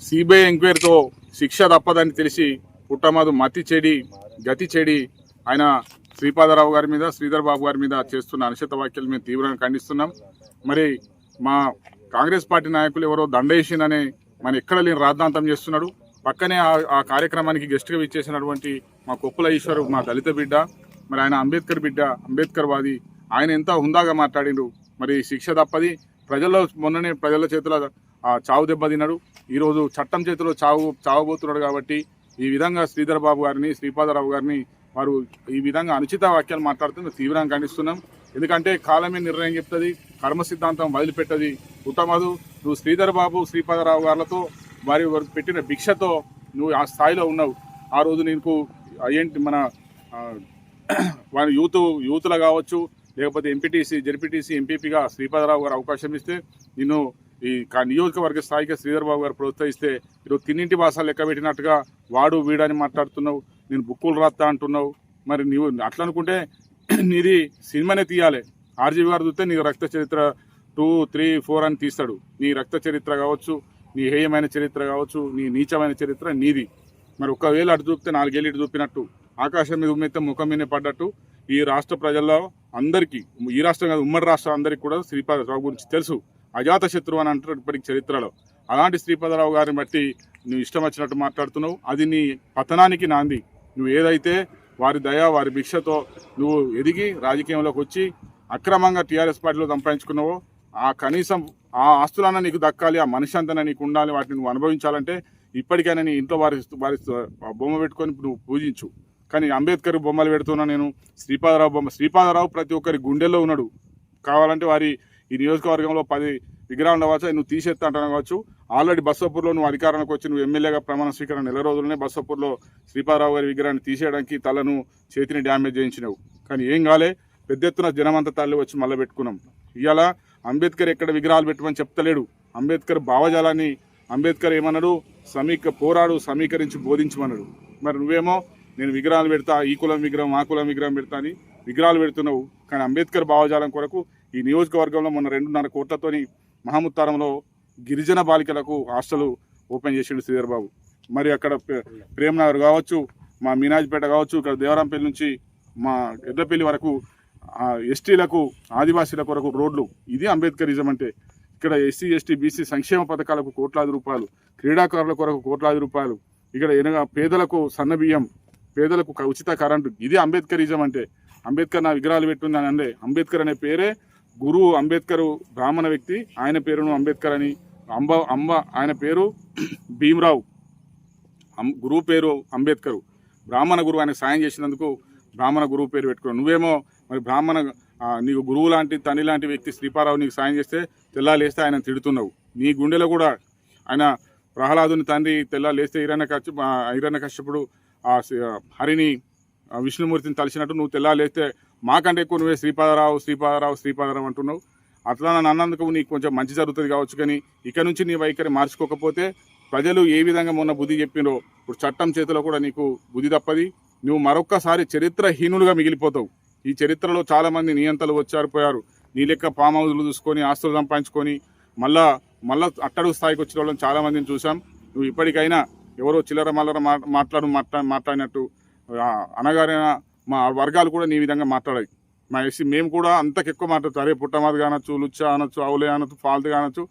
CBI ఎంక్వైరీతో శిక్ష తప్పదని తెలిసి పుట్టమదు మతి చెడి గతి చెడి ఆయన శ్రీపాదరావు గారి మీద శ్రీధర్ బాబు గారి మీద చేస్తున్న అనుచిత వ్యాఖ్యలు మేము తీవ్రంగా ఖండిస్తున్నాం. మరి మా కాంగ్రెస్ పార్టీ నాయకులు ఎవరో దండేసిననే మన ఎక్కడ లేని రాద్ధాంతం చేస్తున్నాడు. పక్కనే ఆ- కార్యక్రమానికి గెస్ట్గా ఇచ్చేసినటువంటి మా కొప్పుల ఈశ్వరు మా దళిత బిడ్డ మరి ఆయన అంబేద్కర్ బిడ్డ అంబేద్కర్ వాది ఆయన ఎంత హుందాగా మాట్లాడిండు. మరి శిక్ష తప్పది. ప్రజల్లో మొన్ననే ప్రజల చేతిలో చావు దెబ్బ తిన్నాడు. ఈరోజు చట్టం చేతిలో చావు చావబోతున్నాడు కాబట్టి ఈ విధంగా శ్రీధర్ బాబు గారిని శ్రీపాదరావు గారిని వారు ఈ విధంగా అనుచిత వాక్యాలు మాట్లాడుతున్న తీవ్రంగా ఖండిస్తున్నాం. ఎందుకంటే కాలమే నిర్ణయం చెప్తుంది కర్మ సిద్ధాంతం వదిలిపెట్టది. ఉత్తమదు నువ్వు శ్రీధర్ బాబు శ్రీపాదరావు గారులతో వారి వారు పెట్టిన భిక్షతో నువ్వు ఆ స్థాయిలో ఉన్నావు. ఆ రోజు నీకు ఏంటి మన వారి యూత్ యూత్లో కావచ్చు లేకపోతే ఎంపీటీసీ జెడ్పీటీసీ ఎంపీపీగా శ్రీపాదరావు గారు అవకాశం ఇస్తే నిన్ను ఈ కా- నియోజకవర్గ స్థాయిగా శ్రీధర్ బాబు గారు ప్రోత్సహిస్తే ఈరోజు తిన్నింటి భాష లెక్క పెట్టినట్టుగా వాడు వీడని మాట్లాడుతున్నావు నేను బుక్కులు రాస్తా అంటున్నావు. మరి నీవు అట్లా అనుకుంటే నీది సినిమానే తీయాలి. ఆర్జీవి గారు చూస్తే నీ రక్త చరిత్ర టూ త్రీ ఫోర్ అని తీస్తాడు. నీ రక్త చరిత్ర కావచ్చు నీ హేయమైన చరిత్ర కావచ్చు నీ నీచమైన చరిత్ర నీది. మరి ఒకవేళ అటు చూపితే నాలుగేళ్ళు ఇటు చూపినట్టు ఆకాశం మీద ఉమ్మెత్తే ముఖం మీద పడ్డట్టు ఈ రాష్ట్ర ప్రజల్లో అందరికీ ఈ రాష్ట్రం కాదు ఉమ్మడి రాష్ట్రం అందరికీ కూడా శ్రీపాదరావు గురించి తెలుసు. అజాత శత్రువు అని అంటారు ఇప్పటికి చరిత్రలో. అలాంటి శ్రీపదరావు గారిని బట్టి నువ్వు ఇష్టం వచ్చినట్టు మాట్లాడుతున్నావు. అది నీ పతనానికి నాంది. నువ్వు ఏదైతే వారి దయ వారి భిక్షతో నువ్వు ఎదిగి రాజకీయంలోకి వచ్చి అక్రమంగా టీఆర్ఎస్ పార్టీలో సంపాదించుకున్నావో ఆ కనీసం ఆ ఆస్తులన్నా నీకు దక్కాలి ఆ మనిషి అంతా నీకు ఉండాలి వాటిని నువ్వు అనుభవించాలంటే ఇప్పటికైనా నీ ఇంట్లో వారి వారి బొమ్మ పెట్టుకొని నువ్వు పూజించు. కానీ అంబేద్కర్ బొమ్మలు పెడుతున్నా నేను శ్రీపాదరావు బొమ్మ శ్రీపాదరావు ప్రతి ఒక్కరి గుండెల్లో ఉన్నాడు. కావాలంటే వారి ఈ నియోజకవర్గంలో పది విగ్రహాలు ఉండవచ్చు నువ్వు తీసేస్తా అంటాను కావచ్చు. ఆల్రెడీ బస్సపూర్లో నువ్వు అధికారానికి వచ్చి నువ్వు ఎమ్మెల్యేగా ప్రమాణ స్వీకరణ నెల రోజులనే బస్సపూర్లో శ్రీపాదరావు గారి విగ్రహాన్ని తీసేయడానికి తలను చేతిని డ్యామేజ్ చేయించినావు. కానీ ఏం కాలే పెద్ద ఎత్తున జనమంతా తల్లి వచ్చి మళ్ళీ పెట్టుకున్నాం. ఇవాళ అంబేద్కర్ ఎక్కడ విగ్రహాలు పెట్టమని చెప్తలేడు. అంబేద్కర్ భావజాలాన్ని అంబేద్కర్ ఏమన్నాడు? సమీక పోరాడు సమీకరించి బోధించమన్నాడు. మరి నువ్వేమో నేను విగ్రహాలు పెడతా ఈ కులం విగ్రహం ఆ కులం విగ్రహం పెడతా అని విగ్రహాలు పెడుతున్నావు. కానీ అంబేద్కర్ భావజాలం కొరకు ఈ నియోజకవర్గంలో మొన్న రెండున్నర కోట్లతోని మహముత్తారంలో గిరిజన బాలికలకు హాస్టల్ ఓపెన్ చేసిండు శ్రీధర్ బాబు. మరి అక్కడ ప్రేమనగర్ కావచ్చు మా మీనాజ్పేట కావచ్చు ఇక్కడ దేవరాంపల్లి నుంచి మా ఎడ్లపల్లి వరకు ఎస్టీలకు ఆదివాసీల కొరకు రోడ్లు. ఇది అంబేద్కరిజం అంటే. ఇక్కడ ఎస్సీ ఎస్టీ బీసీ సంక్షేమ పథకాలకు కోట్లాది రూపాయలు క్రీడాకారుల కొరకు కోట్లాది రూపాయలు. ఇక్కడ ఎనగా పేదలకు సన్నబియ్యం పేదలకు ఉచిత కరెంటు. ఇది అంబేద్కరిజం అంటే. అంబేద్కర్ నా విగ్రహాలు పెట్టుందని అంటే అంబేద్కర్ అనే పేరే గురువు అంబేద్కర్ బ్రాహ్మణ వ్యక్తి ఆయన పేరును అంబేద్కర్ అని. అంబ అంబ ఆయన పేరు భీమరావు. గురువు పేరు అంబేద్కర్. బ్రాహ్మణ గురువు ఆయన సాయం చేసినందుకు బ్రాహ్మణ గురువు పేరు పెట్టుకున్నావు నువ్వేమో మరి బ్రాహ్మణ నీకు గురువు లాంటి తని లాంటి వ్యక్తి శ్రీపారావు నీకు సాయం చేస్తే తెల్లాలేస్తే ఆయన తిడుతున్నావు. నీ గుండెలో కూడా ఆయన ప్రహ్లాదుని తండ్రి తెల్లాలేస్తే ఇరణ కశ్య ఇరణ కష్టపుడు ఆ ఆ హరిని విష్ణుమూర్తిని తలిచినట్టు నువ్వు తెల్లాలేస్తే మాకంటే ఎక్కువ నువ్వే శ్రీపాదరావు శ్రీపాదరావు శ్రీపాదరావు అంటున్నావు. అట్లా నన్ను అన్నందుకు నీకు కొంచెం మంచి జరుగుతుంది కావచ్చు కానీ ఇక్కడ నుంచి నీ వైఖరి మార్చుకోకపోతే ప్రజలు ఏ విధంగా మొన్న బుద్ధి చెప్పినో ఇప్పుడు చట్టం చేతిలో కూడా నీకు బుద్ధి తప్పది. నువ్వు మరొక్కసారి చరిత్రహీనులుగా మిగిలిపోతావు. ఈ చరిత్రలో చాలామంది నియంతలు వచ్చారు పోయారు నీ లెక్క ఫామ్ చూసుకొని ఆస్తులు సంపాదించుకొని మళ్ళా మళ్ళా అట్టడుగు స్థాయికి వచ్చిన వాళ్ళని చాలామందిని చూసాం నువ్వు ఇప్పటికైనా ఎవరో చిల్లర మల్లర మాట్లాడు మాట్లా మాట్లాడినట్టు అనగారిన మా వర్గాలు కూడా నీ విధంగా మాట్లాడాయి. మా ఎస్సీ మేము కూడా అంతకెక్కువ మాట్లాడతాం. అరే పుట్టమాది కానొచ్చు లుచ్చ అనొచ్చు అవులే అనొచ్చు ఫాల్తు కానొచ్చు.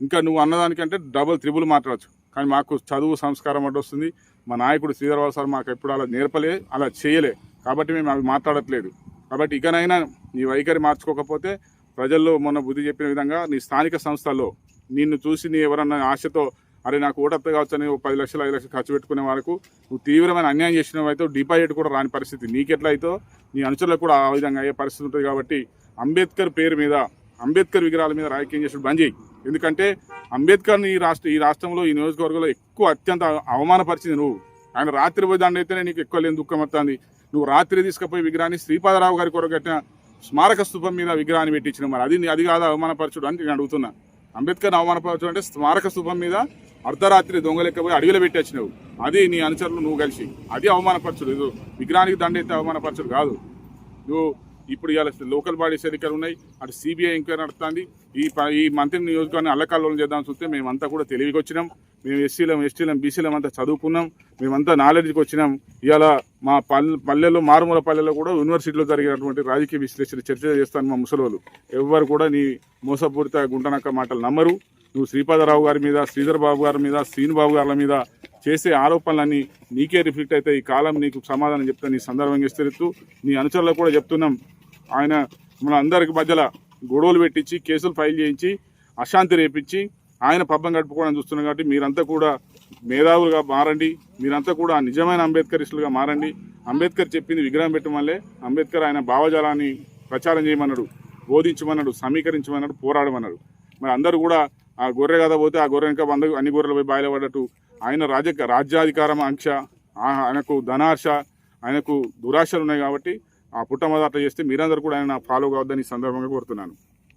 ఇంకా నువ్వు అన్నదానికంటే డబుల్ త్రిబుల్ మాట్లాడచ్చు. కానీ మాకు చదువు సంస్కారం అడ్డు వస్తుంది. మా నాయకుడు శ్రీధర్బాబు సార్ మాకు ఎప్పుడు అలా నేర్పలే అలా చేయలే. కాబట్టి మేము అవి మాట్లాడట్లేదు. కాబట్టి ఇకనైనా నీ వైఖరి మార్చుకోకపోతే ప్రజల్లో మొన్న బుద్ధి చెప్పిన విధంగా నీ స్థానిక సంస్థల్లో నిన్ను చూసి నీ ఎవరన్నా ఆశతో అరే నాకు ఓటత్త కావచ్చు అని పది లక్షలు ఐదు లక్షలు ఖర్చు పెట్టుకునే వరకు నువ్వు తీవ్రమైన అన్యాయం చేసినవైతే డిపాజిట్ కూడా రాని పరిస్థితి. నీకెట్లా అయితే నీ అనుచరులకు కూడా ఆ విధంగా అయ్యే పరిస్థితి ఉంటుంది కాబట్టి అంబేద్కర్ పేరు మీద అంబేద్కర్ విగ్రహాల మీద రాజకీయం చేసి బంద్ చేయి. ఎందుకంటే అంబేద్కర్ని ఈ రాష్ట్ర ఈ రాష్ట్రంలో ఈ నియోజకవర్గంలో ఎక్కువ అత్యంత అవమానపరిచింది నువ్వు. ఆయన రాత్రి పోయి దాన్ని అయితేనే నీకు ఎక్కువ లేని దుఃఖం వస్తుంది నువ్వు రాత్రి తీసుకుపోయి విగ్రహాన్ని శ్రీపాదరావు గారి కొరకు కట్టిన స్మారక స్థూపం మీద విగ్రహాన్ని పెట్టించిన మరి. అది అది కాదు అవమానపరచుడు అని నేను అడుగుతున్నా. అంబేద్కర్ని అవమానపరచడం అంటే స్మారక స్థూపం మీద అర్ధరాత్రి దొంగలెక్క పోయి అడవిలో పెట్టేసినావు అది నీ అనుచరులు నువ్వు కలిసి. అది అవమానపరచుడు ఇది విగ్రహానికి దండ ఎత్తే అవమానపరచుడు కాదు. నువ్వు ఇప్పుడు ఇవాళ లోకల్ బాడీస్ ఎన్నికలు ఉన్నాయి. అటు సిబిఐ ఎంక్వైరీ నడుస్తుంది. ఈ ప- ఈ మంత్రి నియోజకవర్గాన్ని అల్లకల్లోలం చేద్దాం చూస్తే మేమంతా కూడా తెలివికి వచ్చినాం. మేము ఎస్సీలం ఎస్టీలం బీసీలం అంతా చదువుకున్నాం. మేమంతా నాలెడ్జ్కి వచ్చినాం. ఇవాళ మా పల్లె పల్లెల్లో మారుమూల పల్లెల్లో కూడా యూనివర్సిటీలో జరిగినటువంటి రాజకీయ విశ్లేషణ చర్చ చేస్తాను మా ముసలోళ్ళు. ఎవ్వరు కూడా నీ మోసపూరిత గుంటనక్క మాటలు నమ్మరు. నువ్వు శ్రీపాదరావు గారి మీద శ్రీధర్ బాబు గారి మీద శ్రీనుబాబు గారి మీద చేసే ఆరోపణలన్నీ నీకే రిఫ్లెక్ట్ అయితే ఈ కాలం నీకు సమాధానం చెప్తా నీ సందర్భంగా ఇస్తూ నీ అనుచరులకు కూడా చెప్తున్నాం. ఆయన మన అందరికి మధ్యలో గొడవలు పెట్టించి కేసులు ఫైల్ చేయించి అశాంతి రేపించి ఆయన పబ్బం గడుపుకోవడం చూస్తున్నాం కాబట్టి మీరంతా కూడా మేధావులుగా మారండి. మీరంతా కూడా నిజమైన అంబేద్కరిస్టులుగా మారండి. అంబేద్కర్ చెప్పింది విగ్రహం పెట్టమల్లే అంబేద్కర్ ఆయన భావజాలాన్ని ప్రచారం చేయమన్నాడు బోధించమన్నాడు సమీకరించమన్నాడు పోరాడమన్నాడు. మరి అందరూ కూడా ఆ గొర్రె కదా పోతే ఆ గొర్రె ఇంకా వంద అన్ని గొర్రెలు పోయి బాయిల పడ్డట్టు ఆయన రాజ రాజ్యాధికారం ఆంక్ష ఆయనకు ధనార్ష ఆయనకు దురాశలు ఉన్నాయి కాబట్టి ఆ పుట్టమద అట్లా చేస్తే మీరందరూ కూడా ఆయన ఫాలో కావద్దని సందర్భంగా కోరుతున్నాను.